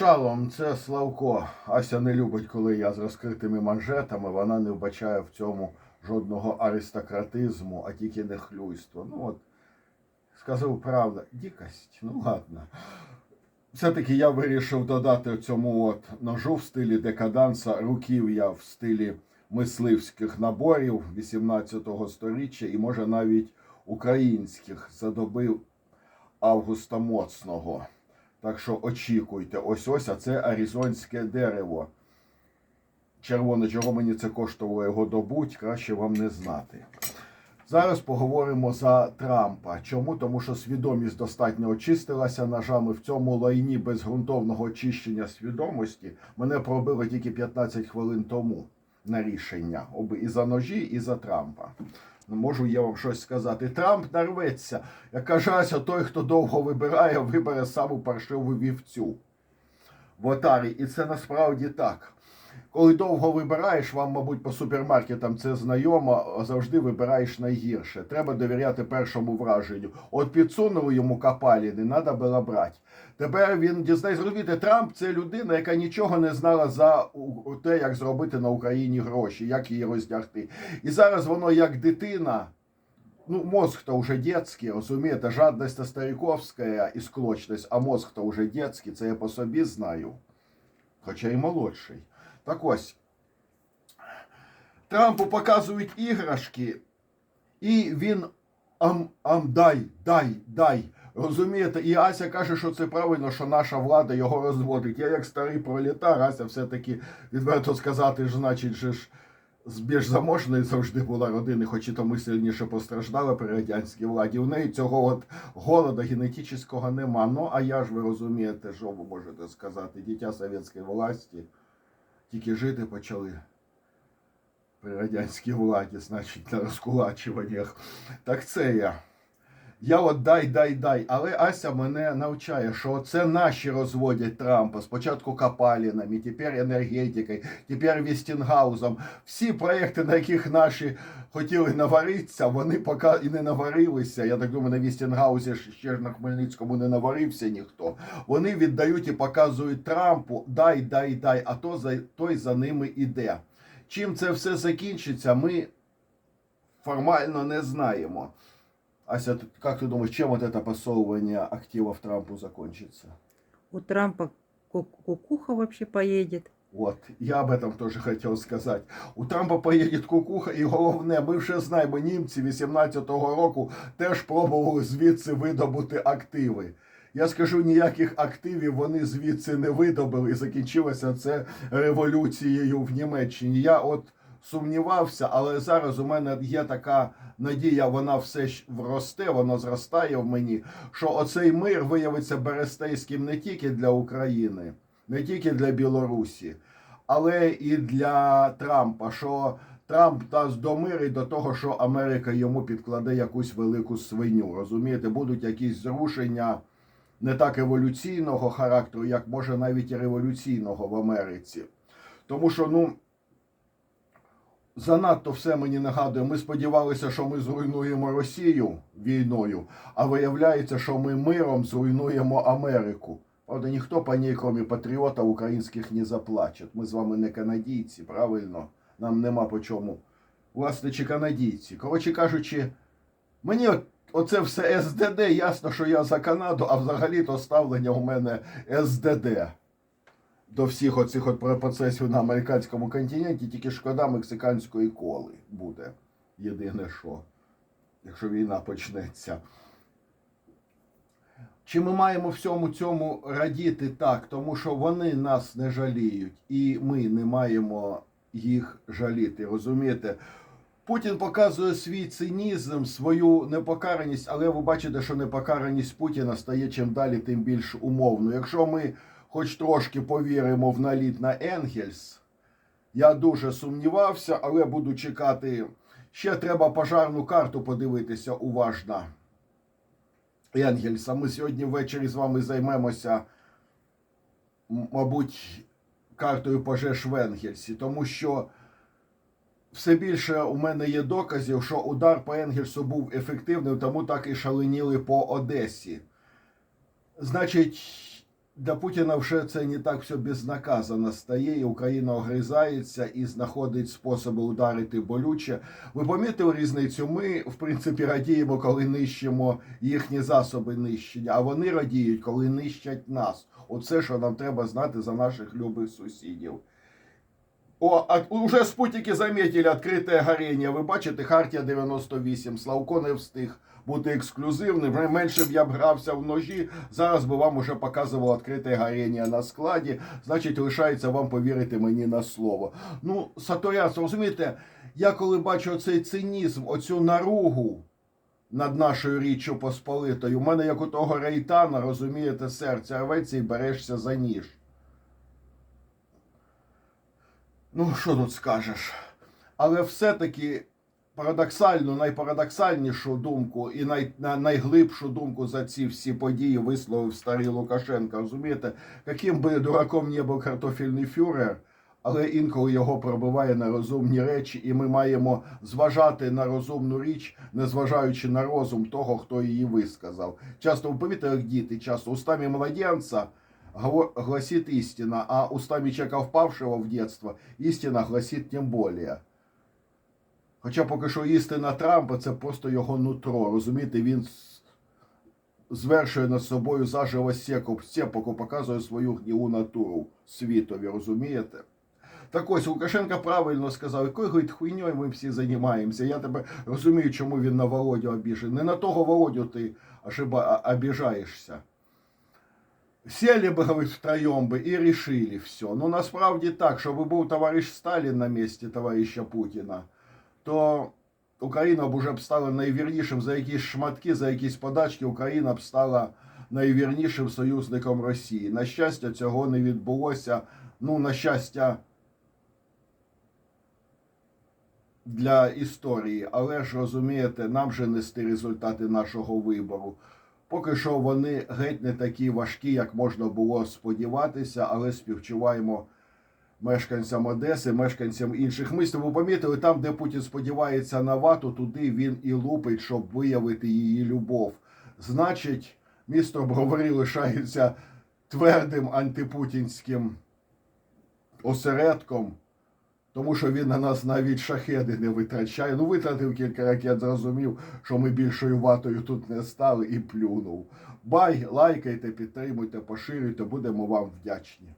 Шалом, це Славко. Ася не любить, коли я з розкритими манжетами. Вона не вбачає в цьому жодного аристократизму, а тільки нехлюйство. Ну от, сказав правда, дикость. Ну ладно. Все-таки я вирішив додати цьому от ножу в стилі декаданса, руків'я в стилі мисливських наборів 18 століття і може навіть українських задоби Августа Моцного. Так що очікуйте, ось ось, а це аризонське дерево. Червоне, чого мені це коштувало його добуть, краще вам не знати. Зараз поговоримо за Трампа. Чому? Тому що свідомість достатньо очистилася ножами. В цьому лайні безґрунтовного очищення свідомості мене пробило тільки 15 хвилин тому на рішення. І за ножі, і за Трампа. Ну, можу я вам щось сказати. Трамп нарветься. Як кажеться, той, хто довго вибирає, вибере саму паршиву вівцю в отарі. І це насправді так. Коли довго вибираєш, вам, мабуть, по супермаркетам це знайомо, завжди вибираєш найгірше. Треба довіряти першому враженню. От підсунули йому капаліни, треба було брати. Тепер він дізнається, розумієте, Трамп це людина, яка нічого не знала за те, як зробити на Україні гроші, як її роздягти. І зараз воно як дитина. Ну, мозг-то уже детский, розумієте, жадність стариковська і склочність, а мозг-то уже детский, це я по собі знаю. Хоча і молодший. Так ось. Трампу показують іграшки, і він ам, ам, дай, дай, дай. Розумієте, і Ася каже, що це правильно, що наша влада його розводить. Я як старий пролітар, Ася все-таки відверто сказати, ж, значить, же ж більш заможної завжди була родини, хоч і тому сильніше постраждала при радянській владі. У неї цього от голода генетичного нема. Ну, а я ж ви розумієте, що ви можете сказати, дитя совєтської власті тільки жити почали при радянській владі, значить, на розкулачуваннях. Так це я. Я от дай, дай, дай. Але Ася мене навчає, що це наші розводять Трампа. Спочатку Капалінами, тепер енергетикою, тепер Вестінгаузом. Всі проекти, на яких наші хотіли наваритися, вони поки і не наварилися. Я так думаю, на Вестінгаузі ж ще ж на Хмельницькому не наварився ніхто. Вони віддають і показують Трампу дай, дай, дай, а то за, той за ними іде. Чим це все закінчиться, ми формально не знаємо. Ася, ты- как ты думаешь, чем вот это посовывание активов Трампу закончится? У Трампа ку- кукуха вообще поедет. Вот, я об этом тоже хотел сказать. У Трампа поїде кукуха, і головне, ми вже знаємо, німці 18-го року теж пробували звідси видобути активи. Я скажу, ніяких активів вони звідси не видобили, і закінчилося це революцією в Німеччині. Я от сумнівався, але зараз у мене є така надія, вона все ж росте, вона зростає в мені, що оцей мир виявиться берестейським не тільки для України, не тільки для Білорусі, але і для Трампа. Що Трамп миру і до того, що Америка йому підкладе якусь велику свиню. Розумієте, будуть якісь зрушення не так еволюційного характеру, як може навіть революційного в Америці. Тому що, ну. Занадто все мені нагадує. Ми сподівалися, що ми зруйнуємо Росію війною, а виявляється, що ми миром зруйнуємо Америку. Правда, ніхто по ній, крім патріота українських, не заплаче. Ми з вами не канадійці, правильно? Нам нема по чому. Власне, чи канадійці. Коротше кажучи, мені от, оце все СДД, ясно, що я за Канаду, а взагалі-то ставлення у мене СДД до всіх оцих от процесів на американському континенті, тільки шкода мексиканської коли буде. Єдине що, якщо війна почнеться. Чи ми маємо всьому цьому радіти так, тому що вони нас не жаліють, і ми не маємо їх жаліти. Розумієте? Путін показує свій цинізм, свою непокараність, але ви бачите, що непокараність Путіна стає чим далі, тим більш умовною. Якщо ми хоч трошки повіримо в наліт на Енгельс, я дуже сумнівався, але буду чекати. Ще треба пожарну карту подивитися уважно. Енгельса. Ми сьогодні ввечері з вами займемося, мабуть, картою пожеж в Енгельсі, тому що все більше у мене є доказів, що удар по Енгельсу був ефективним, тому так і шаленіли по Одесі. Значить, для Путіна вже це не так все безнаказано стає, і Україна огризається і знаходить способи ударити болюче. Ви помітили різницю? Ми, в принципі, радіємо, коли нищимо їхні засоби нищення, а вони радіють, коли нищать нас. Оце, що нам треба знати за наших любих сусідів. О, а уже спутники заметили відкрите горіння. Ви бачите, Хартія 98. Славко не встиг бути ексклюзивним. Менше б я б грався в ножі. Зараз би вам уже показував відкрите горіння на складі. Значить, лишається вам повірити мені на слово. Ну, Саторяс, розумієте, я коли бачу цей цинізм, оцю наругу над нашою річчю Посполитою, у мене як у того рейтана, розумієте, серце рветься і берешся за ніж. Ну, що тут скажеш? Але все-таки парадоксальну, найпарадоксальнішу думку і най, найглибшу думку за ці всі події висловив старий Лукашенко. Розумієте, яким би дураком не був картофельний фюрер, але інколи його пробиває на розумні речі, і ми маємо зважати на розумну річ, незважаючи на розум того, хто її висказав. Часто помітили, як діти, часто устами младенця гласит истина, а устами человека впавшего в детство істина гласит тим более. Хоча поки що істина Трампа це просто його нутро. Розумієте, він звершує над собою заживо сєку, сєпоку, показує свою гніву натуру світові, розумієте? Так ось Лукашенко правильно сказав, якою говорить, хуйньою ми всі займаємося. Я тебе розумію, чому він на Володю обіжений. Не на того Володю ти ошиба, обіжаєшся. Сели бы, говорит, втроем бы и решили все. Ну, насправді так, щоб був товариш Сталін на місці товариша Путіна, то Україна б уже б стала найвірнішим за якісь шматки, за якісь подачки, Україна б стала найвірнішим союзником Росії. На щастя, цього не відбулося. Ну, на щастя, для історії, але ж розумієте, нам же нести результати нашого вибору. Поки що вони геть не такі важкі, як можна було сподіватися, але співчуваємо мешканцям Одеси, мешканцям інших міст. Ви помітили, там, де Путін сподівається на вату, туди він і лупить, щоб виявити її любов. Значить, місто Бровари лишається твердим антипутінським осередком. Тому що він на нас навіть шахеди не витрачає. Ну, витратив кілька ракет, зрозумів, що ми більшою ватою тут не стали і плюнув. Бай, лайкайте, підтримуйте, поширюйте, будемо вам вдячні.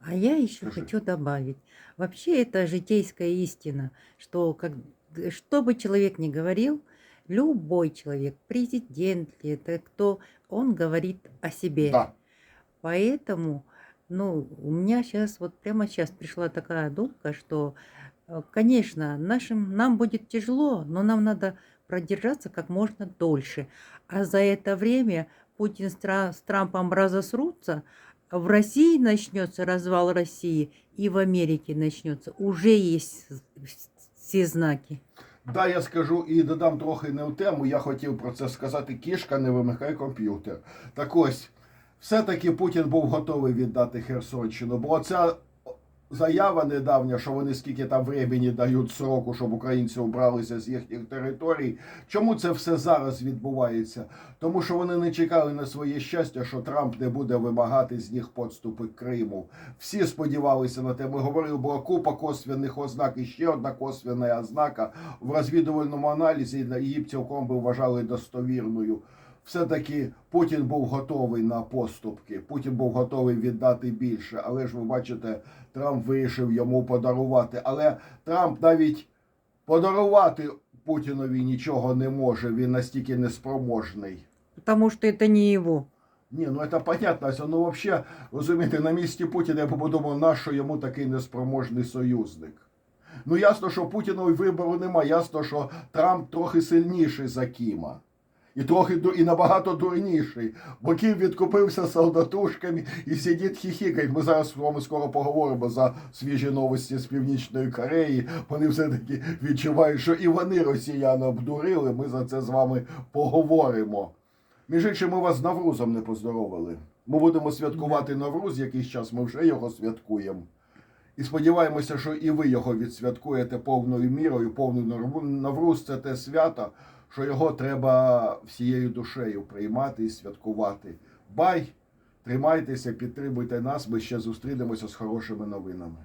А я еще Скажи. хочу добавить. Вообще это житейская истина, что как, что бы человек ни говорил, любой человек, президент ли это кто, он говорит о себе. Да. Поэтому, ну, у меня сейчас, вот прямо сейчас пришла такая думка, что, э, конечно, нашим, нам будет тяжело, но нам надо продержаться как можно дольше. А за это время Путин с Трампом разосрутся, в России начнется развал России, и в Америке начнется. Уже есть ці знаки. Да, я скажу і додам трохи не в тему. Я хотів про це сказати. Кішка не вимикає комп'ютер. Так ось, все-таки Путін був готовий віддати Херсонщину, бо ця заява недавня, що вони скільки там времени дають сроку, щоб українці убралися з їхніх територій. Чому це все зараз відбувається? Тому що вони не чекали на своє щастя, що Трамп не буде вимагати з них подступи Криму. Всі сподівалися на те. Ми говорили, була купа косвенних ознак, і ще одна косвенна ознака в розвідувальному аналізі її цілком би вважали достовірною. Все-таки Путін був готовий на поступки. Путін був готовий віддати більше. Але ж ви бачите, Трамп вирішив йому подарувати. Але Трамп навіть подарувати Путінові нічого не може. Він настільки неспроможний. Потому что это не его. Ні, ну це понятно. Ну, взагалі, розумієте, на місці Путіна я подумав, нащо йому такий неспроможний союзник. Ну, ясно, що Путінові вибору нема. Ясно, що Трамп трохи сильніший за Кіма. І трохи і набагато дурніший. Бо Кім відкупився солдатушками і сидить хіхікає. Ми зараз з вами скоро поговоримо за свіжі новості з Північної Кореї. Вони все-таки відчувають, що і вони росіян обдурили. Ми за це з вами поговоримо. Між іншим, ми вас з Наврузом не поздоровили. Ми будемо святкувати Навруз, якийсь час ми вже його святкуємо. І сподіваємося, що і ви його відсвяткуєте повною мірою, повною Навру- Навруз це те свято, що його треба всією душею приймати і святкувати. Бай! Тримайтеся, підтримуйте нас. Ми ще зустрінемося з хорошими новинами.